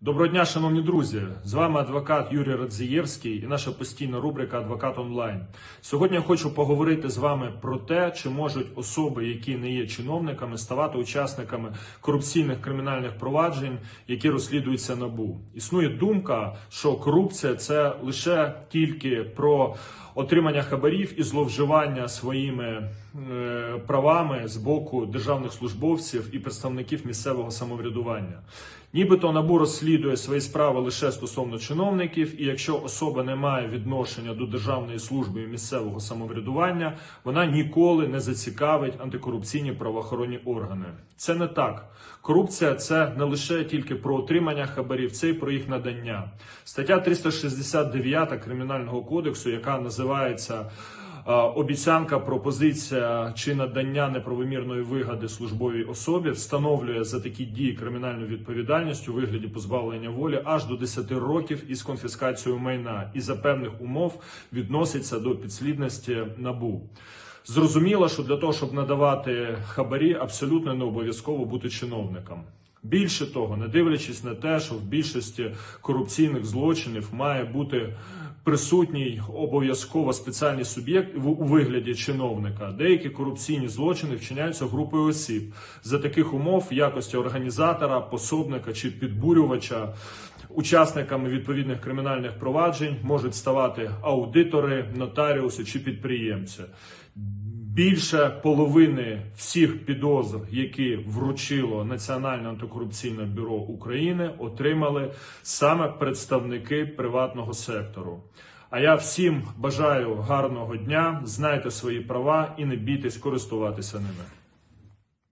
Доброго дня, шановні друзі! З вами адвокат Юрій Радзієвський і наша постійна рубрика Адвокат онлайн. Сьогодні я хочу поговорити з вами про те, чи можуть особи, які не є чиновниками, ставати учасниками корупційних кримінальних проваджень, які розслідуються набу. Існує думка, що корупція це лише тільки про отримання хабарів і зловживання своїми е, правами з боку державних службовців і представників місцевого самоврядування. Нібито набу розслідує свої справи лише стосовно чиновників, і якщо особа не має відношення до державної служби і місцевого самоврядування, вона ніколи не зацікавить антикорупційні правоохоронні органи. Це не так. Корупція це не лише тільки про отримання хабарів, це й про їх надання. Стаття 369 кримінального кодексу, яка називається. Обіцянка, пропозиція чи надання неправомірної вигоди службовій особі встановлює за такі дії кримінальну відповідальність у вигляді позбавлення волі аж до 10 років із конфіскацією майна і за певних умов відноситься до підслідності набу. Зрозуміло, що для того, щоб надавати хабарі, абсолютно не обов'язково бути чиновником. Більше того, не дивлячись на те, що в більшості корупційних злочинів має бути присутній обов'язково спеціальний суб'єкт у вигляді чиновника. Деякі корупційні злочини вчиняються групою осіб за таких умов в якості організатора, пособника чи підбурювача. Учасниками відповідних кримінальних проваджень можуть ставати аудитори, нотаріуси чи підприємці. Більше половини всіх підозр, які вручило Національне антикорупційне бюро України, отримали саме представники приватного сектору. А я всім бажаю гарного дня, знайте свої права і не бійтесь користуватися ними.